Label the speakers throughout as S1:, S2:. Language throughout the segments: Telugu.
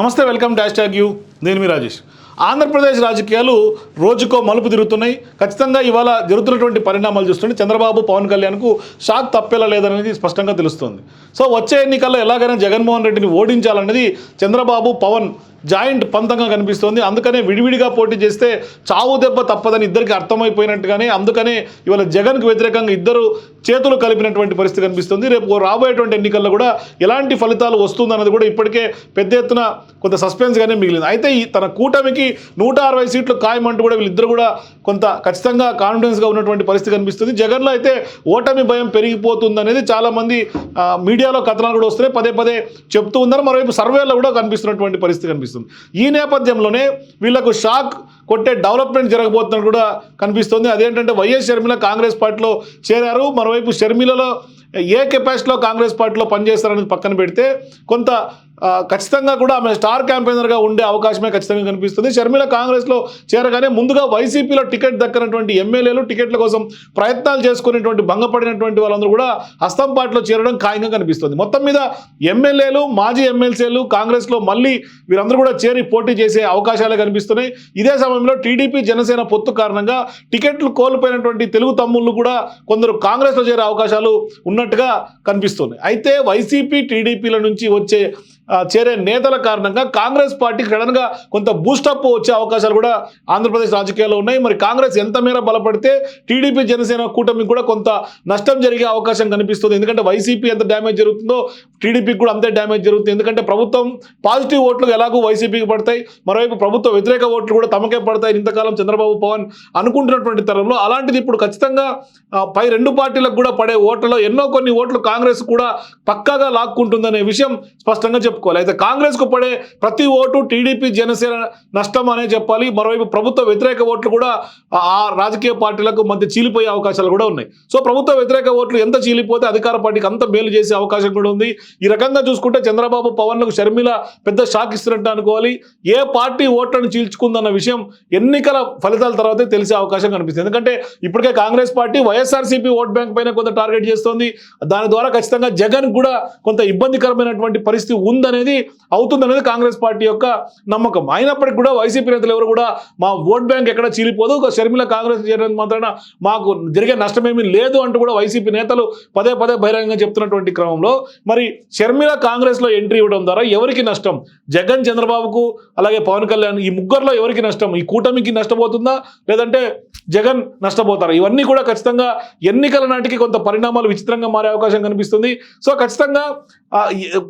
S1: నమస్తే వెల్కమ్ డాష్ ట్యాగ్ యూ. నేను మీ రాజేష్. ఆంధ్రప్రదేశ్ రాజకీయాలు రోజుకో మలుపు తిరుగుతున్నాయి. ఖచ్చితంగా ఇవాళ జరుగుతున్నటువంటి పరిణామాలు చూస్తుంటే చంద్రబాబు పవన్ కళ్యాణ్కు షాక్ తప్పేలా లేదనేది స్పష్టంగా తెలుస్తుంది. సో వచ్చే ఎన్నికల్లో ఎలాగైనా జగన్మోహన్ రెడ్డిని ఓడించాలన్నది చంద్రబాబు పవన్ జాయింట్ పంతంగా కనిపిస్తోంది. అందుకనే విడివిడిగా పోటీ చేస్తే చావు దెబ్బ తప్పదని ఇద్దరికి అర్థమైపోయినట్టుగానే అందుకనే ఇవాళ జగన్కు వ్యతిరేకంగా ఇద్దరు చేతులు కలిపినటువంటి పరిస్థితి కనిపిస్తుంది. రేపు రాబోయేటువంటి ఎన్నికల్లో కూడా ఎలాంటి ఫలితాలు వస్తుందన్నది కూడా ఇప్పటికే పెద్ద ఎత్తున కొంత సస్పెన్స్గానే మిగిలింది. అయితే ఈ తన కూటమికి నూట అరవై సీట్లు ఖాయమంటూ కూడా వీళ్ళిద్దరు కూడా కొంత ఖచ్చితంగా కాన్ఫిడెన్స్గా ఉన్నటువంటి పరిస్థితి కనిపిస్తుంది. జగన్లో అయితే ఓటమి భయం పెరిగిపోతుంది అనేది చాలామంది మీడియాలో కథనాలు కూడా వస్తున్నాయి. పదే పదే చెప్తూ ఉన్నారు. మరోవైపు సర్వేలో కూడా కనిపిస్తున్నటువంటి పరిస్థితి కనిపిస్తుంది. ఈ నేపథ్యంలోనే వీళ్ళకు షాక్ కొట్టే డెవలప్మెంట్ జరగబోతున్నట్టు కూడా కనిపిస్తుంది. అదేంటంటే వైఎస్ షర్మిల కాంగ్రెస్ పార్టీలో చేరారు. మరోవైపు షర్మిలలో ఏ కెపాసిటీలో కాంగ్రెస్ పార్టీలో పనిచేస్తారనేది పక్కన పెడితే కొంత ఖచ్చితంగా కూడా ఆమె స్టార్ క్యాంపెయినర్గా ఉండే అవకాశమే ఖచ్చితంగా కనిపిస్తుంది. షర్మిల కాంగ్రెస్లో చేరగానే ముందుగా వైసీపీలో టికెట్ దక్కనటువంటి ఎమ్మెల్యేలు టికెట్ల కోసం ప్రయత్నాలు చేసుకునేటువంటి భంగపడినటువంటి వాళ్ళందరూ కూడా హస్తం పార్టీలో చేరడం ఖాయంగా కనిపిస్తుంది. మొత్తం మీద ఎమ్మెల్యేలు మాజీ ఎమ్మెల్సీలు కాంగ్రెస్లో మళ్ళీ వీరందరూ కూడా చేరి పోటీ చేసే అవకాశాలే కనిపిస్తున్నాయి. ఇదే సమయంలో టీడీపీ జనసేన పొత్తు కారణంగా టికెట్లు కోల్పోయినటువంటి తెలుగు తమ్ముళ్ళు కూడా కొందరు కాంగ్రెస్లో చేరే అవకాశాలు ఉన్నట్టుగా కనిపిస్తుంది. అయితే వైసీపీ టీడీపీల నుంచి వచ్చే చేరే నేతల కారణంగా కాంగ్రెస్ పార్టీ సడన్గా కొంత బూస్టప్ వచ్చే అవకాశాలు కూడా ఆంధ్రప్రదేశ్ రాజకీయాల్లో ఉన్నాయి. మరి కాంగ్రెస్ ఎంత మేర బలపడితే టీడీపీ జనసేన కూటమికి కూడా కొంత నష్టం జరిగే అవకాశం కనిపిస్తుంది. ఎందుకంటే వైసీపీ ఎంత డ్యామేజ్ జరుగుతుందో టీడీపీకి కూడా అంతే డ్యామేజ్ జరుగుతుంది. ఎందుకంటే ప్రభుత్వం పాజిటివ్ ఓట్లు ఎలాగో వైసీపీకి పడతాయి. మరోవైపు ప్రభుత్వ వ్యతిరేక ఓట్లు కూడా తమకే పడతాయి. ఇంతకాలం చంద్రబాబు పవన్ అనుకుంటున్నటువంటి తరంలో అలాంటిది ఇప్పుడు ఖచ్చితంగా పై రెండు పార్టీలకు కూడా పడే ఓట్లలో ఎన్నో కొన్ని ఓట్లు కాంగ్రెస్ కూడా పక్కాగా లాక్కుంటుందనే విషయం స్పష్టంగా చెప్పుకోవాలి. అయితే కాంగ్రెస్కు పడే ప్రతి ఓటు టీడీపీ జనసేన నష్టం అనే చెప్పాలి. మరోవైపు ప్రభుత్వ వ్యతిరేక ఓట్లు కూడా ఆ- ఆ రాజకీయ పార్టీలకు మధ్య చీలిపోయే అవకాశాలు కూడా ఉన్నాయి. సో ప్రభుత్వ వ్యతిరేక ఓట్లు ఎంత చీలిపోతే అధికార పార్టీకి అంత మేలు చేసే అవకాశం కూడా ఉంది. ఈ రకంగా చూసుకుంటే చంద్రబాబు పవన్లకు షర్మిల పెద్ద షాక్ ఇస్తున్నట్టు అనుకోవాలి. ఏ పార్టీ ఓట్లను చీల్చుకుందన్న విషయం ఎన్నికల ఫలితాల తర్వాతే తెలిసే అవకాశం కనిపిస్తుంది. ఎందుకంటే ఇప్పటికే Congress party YSRCP vote bank పైన కొంత టార్గెట్ చేస్తోంది. దాని ద్వారా ఖచ్చితంగా జగన్ కూడా కొంత ఇబ్బందికరమైనటువంటి పరిస్థితి ఉందనేది అవుతుందనేది కాంగ్రెస్ పార్టీ యొక్క నమ్మకం. అయినప్పటికీ కూడా వైసీపీ నేతలు ఎవరు కూడా మా ఓట్ బ్యాంక్ ఎక్కడ చీలిపోదు. ఒక షర్మిల కాంగ్రెస్ చేరినంత మాత్రాన మాకు జరిగే నష్టమేమీ లేదు అంటూ కూడా వైసీపీ నేతలు పదే పదే బహిరంగంగా చెప్తున్నటువంటి క్రమంలో. మరి షర్మిల కాంగ్రెస్లో ఎంట్రీ ఇవ్వడం ద్వారా ఎవరికి నష్టం? జగన్ చంద్రబాబుకు అలాగే పవన్ కళ్యాణ్ ఈ ముగ్గురులో ఎవరికి నష్టం? ఈ కూటమికి నష్టపోతుందా? లేదంటే జగన్ నష్టపోతారా? ఇవన్నీ కూడా ఖచ్చితంగా ఎన్నికల నాటికి కొంత పరిణామాలు విచిత్రంగా మారే అవకాశం కనిపిస్తుంది. సో ఖచ్చితంగా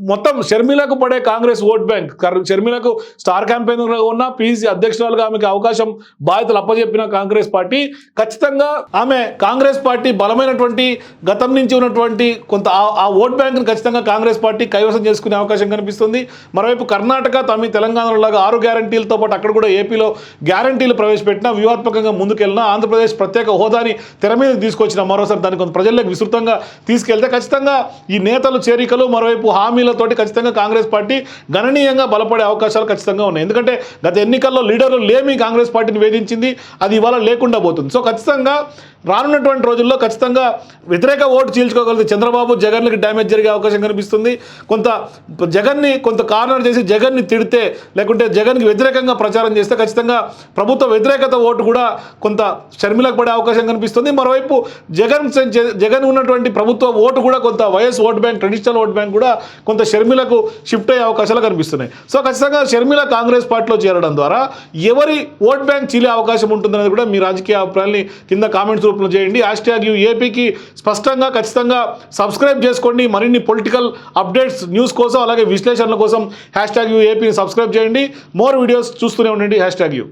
S1: మొత్తం షర్మిలకు పడే కాంగ్రెస్ ఓట్ బ్యాంక్ కర్- షర్మిలకు స్టార్ క్యాంపెయినర్గా ఉన్న పీసీ అధ్యక్షురాలుగా ఆమెకి అవకాశం బాధ్యతలు అప్పచెప్పిన కాంగ్రెస్ పార్టీ ఖచ్చితంగా ఆమె కాంగ్రెస్ పార్టీ బలమైనటువంటి గతం నుంచి ఉన్నటువంటి కొంత ఆ- ఆ ఓట్ బ్యాంక్ని ఖచ్చితంగా కాంగ్రెస్ పార్టీ కైవసం చేసుకునే అవకాశం కనిపిస్తుంది. మరోవైపు కర్ణాటక తమ తెలంగాణలో లాగా ఆరు గ్యారంటీలతో పాటు అక్కడ కూడా ఏపీలో గ్యారంటీలు ప్రవేశపెట్టిన వ్యూహాత్మకంగా ముందుకెళ్ళిన ఆంధ్రప్రదేశ్ ప్రత్యేక హోదాని తెర మీద తీసుకొచ్చిన మరోసారి దాన్ని కొంత ప్రజల్లోకి విస్తృతంగా తీసుకెళ్తే ఖచ్చితంగా ఈ నేతలు చేరికలు మరోవైపు హామీలతోటి ఖచ్చితంగా కాంగ్రెస్ పార్టీ గణనీయంగా బలపడే అవకాశాలు ఖచ్చితంగా ఉన్నాయి. ఎందుకంటే గత ఎన్నికల్లో లీడర్లు లేమి కాంగ్రెస్ పార్టీని వేధించింది. అది ఇవాళ లేకుండా పోతుంది. సో ఖచ్చితంగా రానున్నటువంటి రోజుల్లో ఖచ్చితంగా వ్యతిరేక ఓటు చీల్చుకోగలిగితే చంద్రబాబు జగన్కి డ్యామేజ్ జరిగే అవకాశం కనిపిస్తుంది. కొంత జగన్ని కొంత కార్నర్ చేసి జగన్ని తిడితే లేకుంటే జగన్కి వ్యతిరేకంగా ప్రచారం చేస్తే ఖచ్చితంగా ప్రభుత్వ వ్యతిరేకత ఓటు కూడా కొంత షర్మిలకు పడే అవకాశం కనిపిస్తుంది. మరోవైపు జగన్ జగన్ ఉన్నటువంటి ప్రభుత్వ ఓటు కూడా కొంత YS vote bank traditional vote bank కూడా కొంత షర్మిలకు షిఫ్ట్ అయ్యే అవకాశాలు కనిపిస్తున్నాయి. సో ఖచ్చితంగా షర్మిల కాంగ్రెస్ పార్టీలో చేరడం ద్వారా ఎవరి ఓట్ బ్యాంక్ చీలే అవకాశం ఉంటుందనేది కూడా మీ రాజకీయ అభిప్రాయాన్ని కింద కామెంట్స్ రూపంలో చేయండి. హ్యాష్ ట్యాగ్ యూ ఏపీకి స్పష్టంగా ఖచ్చితంగా సబ్స్క్రైబ్ చేసుకోండి. మరిన్ని పొలిటికల్ అప్డేట్స్ న్యూస్ కోసం అలాగే విశ్లేషణల కోసం హ్యాష్ ట్యాగ్ యూ ఏపీని సబ్స్క్రైబ్ చేయండి. మోర్ వీడియోస్ చూస్తూనే ఉండండి. Hashtag U.